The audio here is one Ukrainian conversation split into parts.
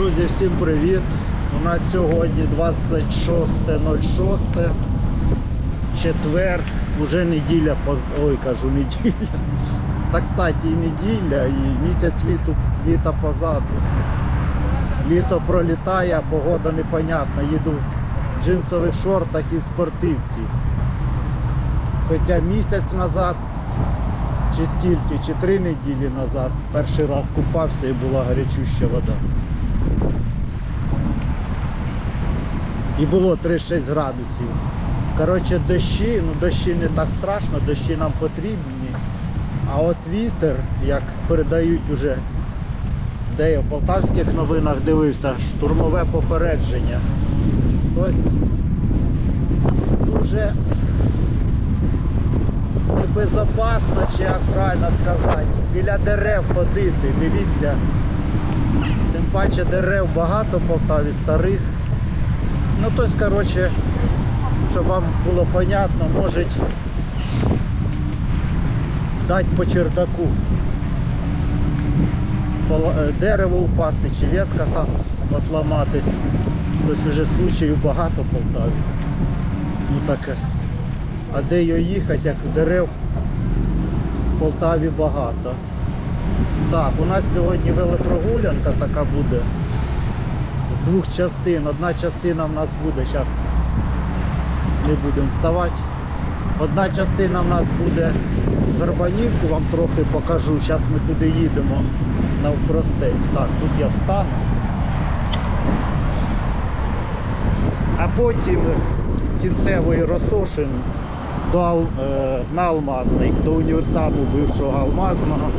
Друзі, всім привіт! У нас сьогодні 26.06, четвер, уже неділя, ой, кажу неділя. Так, кстати, і неділя, і місяць літу, літа позаду. Літо пролітає, погода непонятна. Їду в джинсових шортах і спортивці. Хоча місяць назад, чи скільки, чи три неділі назад, перший раз купався і була гарячуща вода. І було 3-6 градусів. Коротше, дощі, ну дощі не так страшно, дощі нам потрібні. А от вітер, як передають уже, де я в полтавських новинах дивився, штурмове попередження. Тобто дуже небезопасно, чи як правильно сказати, біля дерев ходити. Дивіться, паче дерев багато в Полтаві старих. Ну тобто, коротше, щоб вам було понятно, можуть дати по чердаку. Е, Дерево упасти чи ветка там отламатись. Тобто вже случаїв багато в Полтаві. Ну таке. А де його їхати, як дерев в Полтаві багато. Так, у нас сьогодні велопрогулянка така буде з двох частин. Одна частина в нас буде, зараз не будемо вставати. Одна частина в нас буде Горбанівку, вам трохи покажу. Зараз ми туди їдемо навпростець. Так, тут я встану. А потім з кінцевої Росошинець до, е, на Алмазний, до універсаму бившого Алмазного.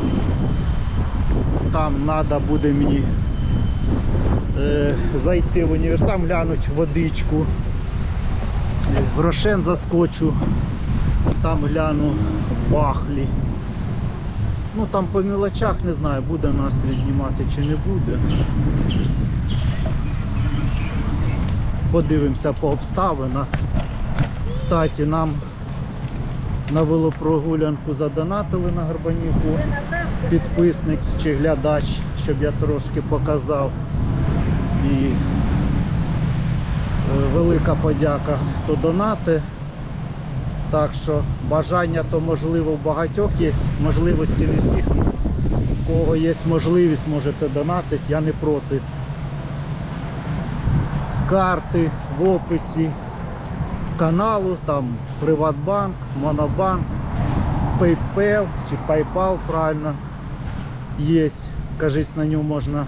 Там треба буде мені е, зайти в універсам, глянути водичку. В Рошен заскочу, там гляну в Бахлі. Ну там по мілочах не знаю, буде настрій знімати чи не буде. Подивимося по обставинах. Кстати, нам на велопрогулянку задонатили на Горбанівку підписник чи глядач, щоб я трошки показав. І е, велика подяка, хто донати. Так що бажання то можливо в багатьох є, можливості не всіх. У кого є можливість, можете донатити, я не проти. Карти в описі каналу, там Приватбанк, Монобанк, PayPal чи PayPal правильно є. Кажись, на ньому можна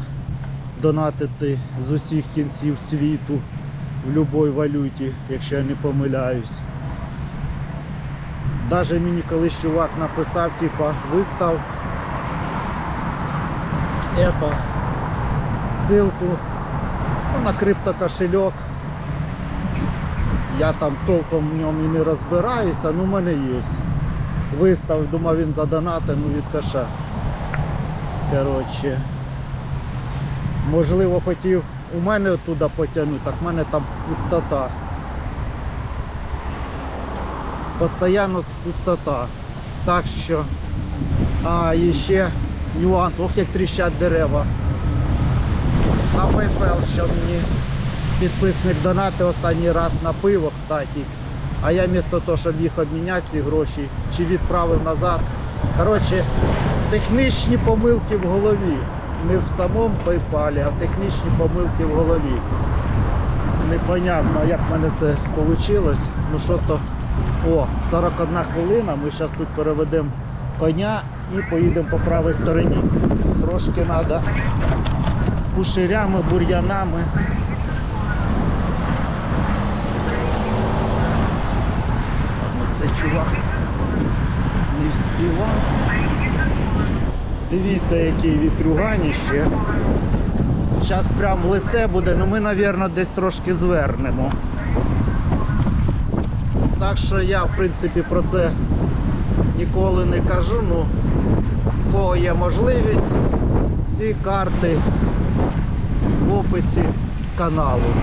донатити з усіх кінців світу в будь-якій валюті, якщо я не помиляюсь. Даже мені колись чувак написав, типа, вистав это, ссылку ну, на криптокошельок. Я там толком в ньому і не розбираюся, ну в мене є. Вистав, думав він задонатив, ну від каша. Коротше. Можливо, хотів у мене оттуда потягнути, так в мене там пустота. Постоянно пустота. Так що. А, і ще нюанс. Ох, як тріщать дерева. На PayPal, що мені підписник донати останній раз на пиво, кстати. А я вмісто того, щоб їх обміняти ці гроші, чи відправив назад. Коротше, технічні помилки в голові. Не в самому PayPal, а технічні помилки в голові. Непонятно, як в мене це вийшло. Ну що то. О, 41 хвилина. Ми зараз тут переведемо коня і поїдемо по правій стороні. Трошки треба куширями, бур'янами. Оце чувак не вспівав. Дивіться, який вітрюганіще. Зараз прям в лице буде, ну ми, мабуть, десь трошки звернемо. Так що я, в принципі, про це ніколи не кажу. Ну, у кого є можливість, всі карти в описі каналу.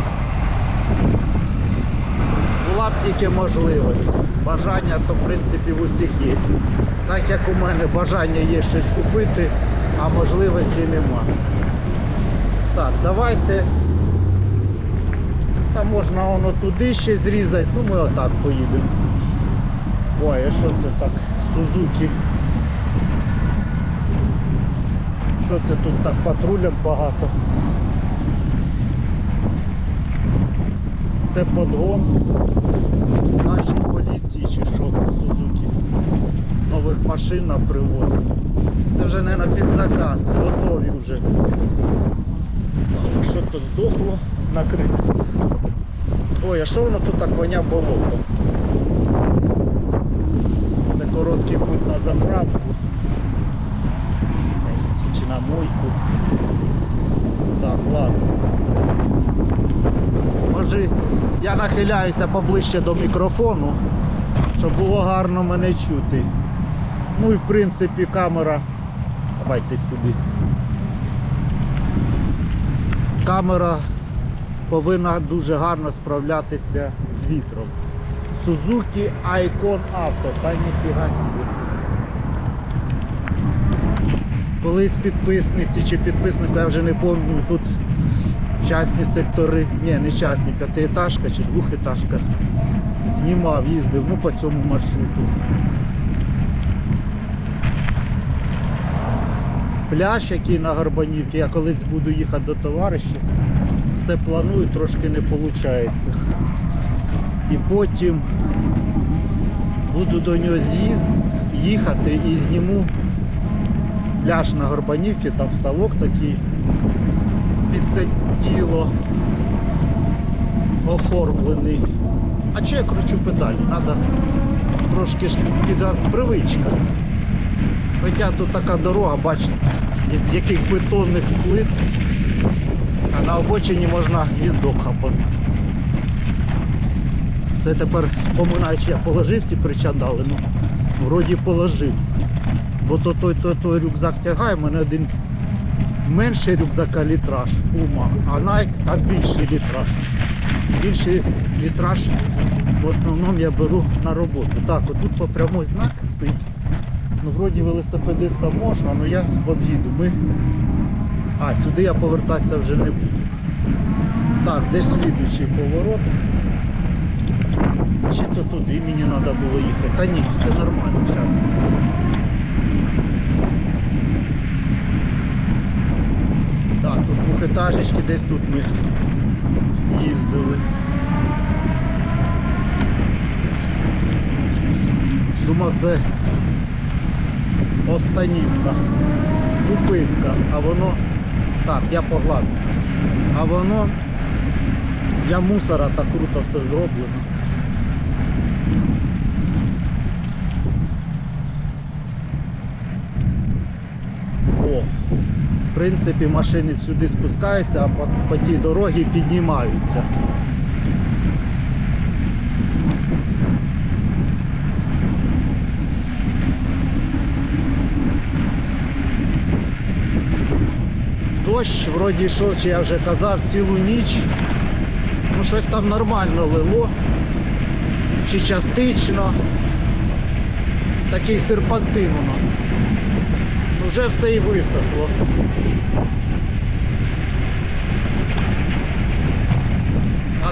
Була б тільки можливість. Бажання то в принципі в усіх є. Так як у мене бажання є щось купити, а можливості нема. Так, давайте. Там можна воно туди ще зрізати, ну ми отак поїдемо. Ой, а що це так? Сузуки. Що це тут так патрулям багато? Це подгон нашій поліції чи що Сузуки. Нових машин нам привозять. Це вже не на підзаказ, готові вже. Що то здохло, накрито. Ой, а що воно тут так воня болотом? Це короткий путь на заправку. Чи на мойку. Так, ладно. Я нахиляюся поближче до мікрофону, щоб було гарно мене чути. Ну і в принципі камера. Давайте сюди. Камера повинна дуже гарно справлятися з вітром. Suzuki Icon Auto, та ніфіга собі. Колись підписниці чи підписнику, я вже не пам'ятаю, тут частні сектори, ні, не частні, п'ятиетажка чи двохетажка. Знімав, їздив, ну по цьому маршруту. Пляж, який на Горбанівці, я колись буду їхати до товариша, все планую, трошки не виходить. І потім буду до нього з'їзд, їхати і зніму пляж на Горбанівці, там ставок такий під діло оформлений. А чи я кручу педалі? Треба трошки ж підраст привичка. Хоча тут така дорога, бачите, з яких бетонних плит, а на обочині можна гвіздок хапати. Це тепер споминаю, чи я положив ці причандали, ну вроді положив. Бо то той, той, той рюкзак тягає, мене один менший рюкзака літраж Puma, а Nike там більший літраж. Більший літраж в основному я беру на роботу. Так, отут по прямой знак стоїть. Ну, вроді велосипедиста можна, але я об'їду. Ми... А, сюди я повертатися вже не буду. Так, де слідуючий поворот? Чи то туди мені треба було їхати? Та ні, все нормально, зараз. Так, тут двохетажечки, десь тут ми їздили. Думав, це Останівка, зупинка, а воно... Так, я погладив. А воно для мусора так круто все зроблено. О, в принципі, машини сюди спускаються, а по, по тій дорогі піднімаються. Дощ вроді йшов, чи я вже казав, цілу ніч. Ну щось там нормально лило. Чи частично. Такий серпантин у нас. Вже все і висохло.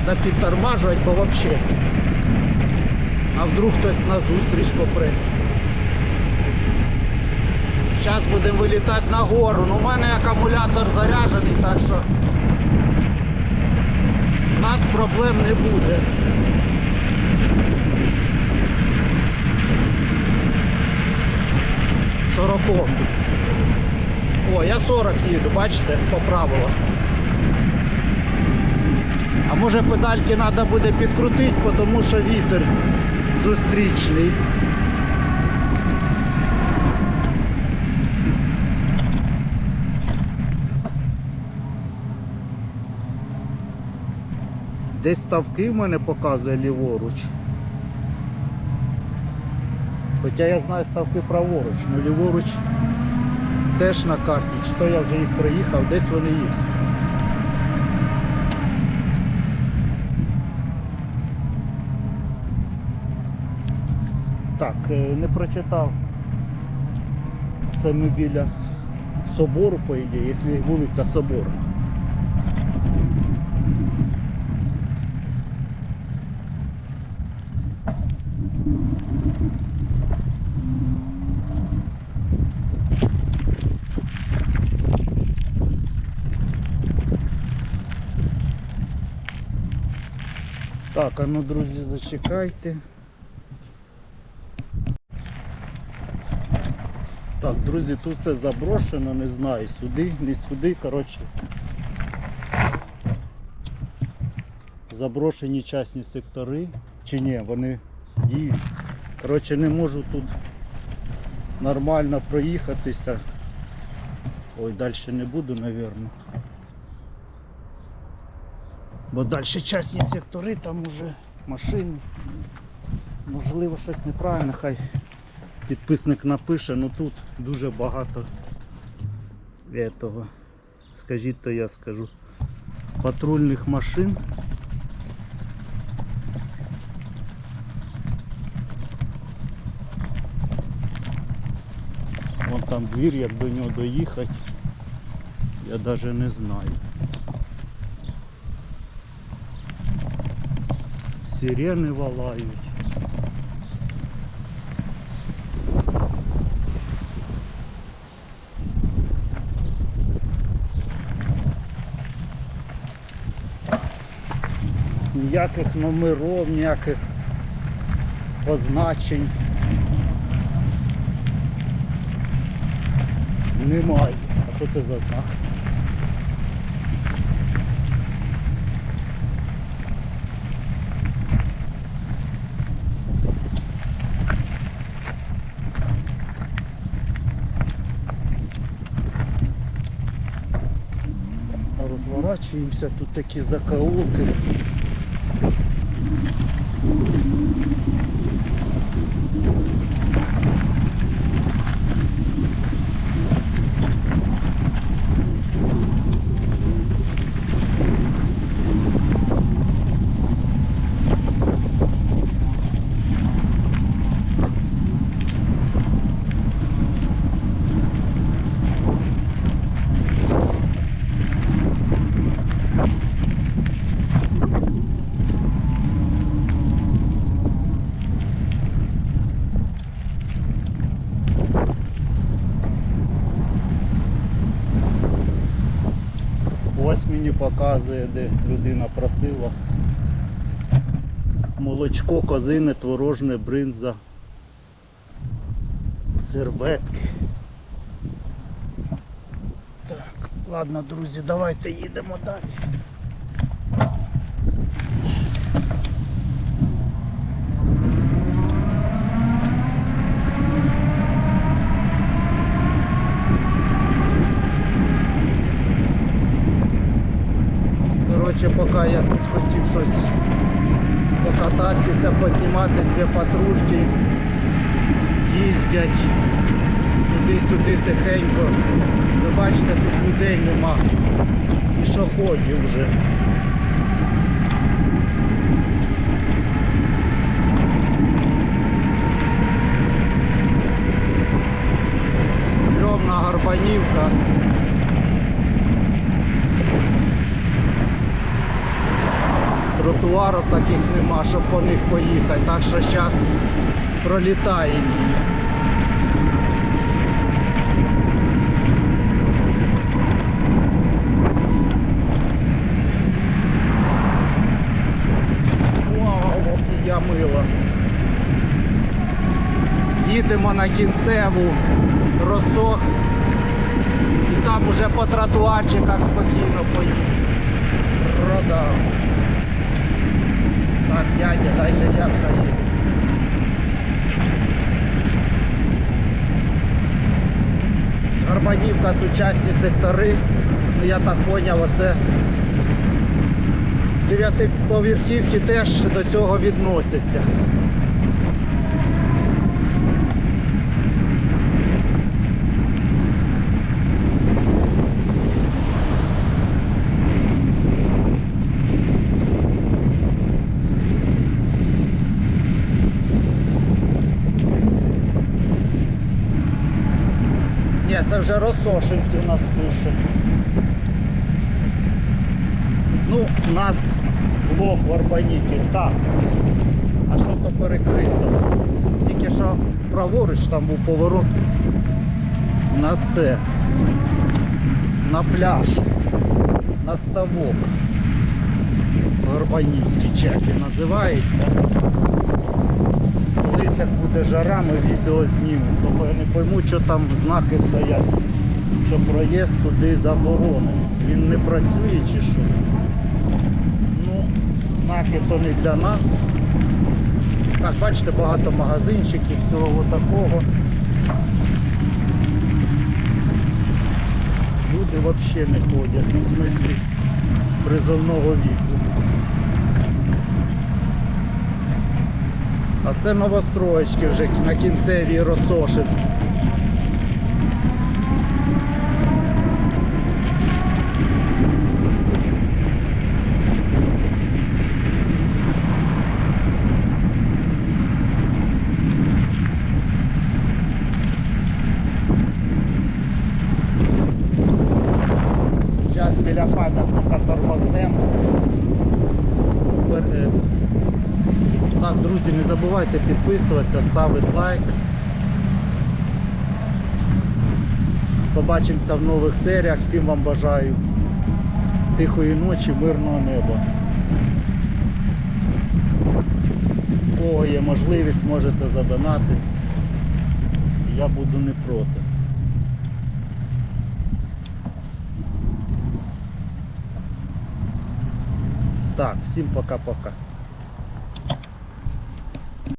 Треба підтормажувати, бо взагалі. А вдруг хтось на зустріч попреться. Зараз будемо вилітати на гору. Ну, у мене акумулятор заряджений, так що у нас проблем не буде. Сороком. О, я 40 їду, бачите, по правилах. А може педальки треба буде підкрутити, тому що вітер зустрічний. Десь ставки в мене показує ліворуч. Хоча я знаю ставки праворуч, але ліворуч теж на карті. Чи то я вже їх проїхав, десь вони є. Е, не прочитав. Це ми біля собору, по ідеї, якщо вулиця собор Так, а ну, друзі, зачекайте. Так, друзі, тут все заброшено, не знаю, сюди, не сюди, коротше. Заброшені частні сектори. Чи ні, вони діють. Коротше, не можу тут нормально проїхатися. Ой, далі не буду, напевно. Бо далі частні сектори, там уже машини. Можливо, щось неправильно, хай підписник напише, ну тут дуже багато этого, скажіть, то я скажу, патрульних машин. Вон там двір, як до нього доїхати, я навіть не знаю. Сирени валають. Ніяких номерів, ніяких позначень. Немає. А що це за знак? Розворачуємося, тут такі закоулки. Bye. Ось мені показує, де людина просила. Молочко, козине, творожне, бринза, серветки. Так, ладно, друзі, давайте їдемо далі. Коротше, поки я тут хотів щось покататися, познімати дві патрульки, їздять туди-сюди тихенько. Ви бачите, тут людей нема. Пішоходів вже. Стрьомна Горбанівка. Тротуарів таких нема, щоб по них поїхати. Так що зараз пролітаємо. Вау, я мило. Їдемо на кінцеву розсох. І там уже по тротуарчиках спокійно поїдемо. Продав. Так, дядя, дайте я проїду. Гарманівка тут частні сектори. Ну я так зрозумів, оце дев'ятиповерхівки теж до цього відносяться. Ні, це вже розсошенці у нас пише. Ну, у нас блок в Арбаніті, так. А що то перекрито? Тільки що праворуч там був поворот на це. На пляж, на ставок. Горбанівський чеки називається. Колись як буде жара, ми відео знімемо, тому я не пойму, що там знаки стоять, що проїзд туди заборонений. Він не працює чи що? Ну, знаки то не для нас. Так, бачите, багато магазинчиків, всього такого. Люди взагалі не ходять, ну, в смислі призовного віку. А це новостроєчки вже на кінцевій Росошиць. Зараз біля пам'ятника тормознем. Пер- е, Так, друзі, не забувайте підписуватися, ставити лайк. Побачимося в нових серіях. Всім вам бажаю тихої ночі, мирного неба. У кого є можливість, можете задонатити. Я буду не проти. Так, всім пока-пока.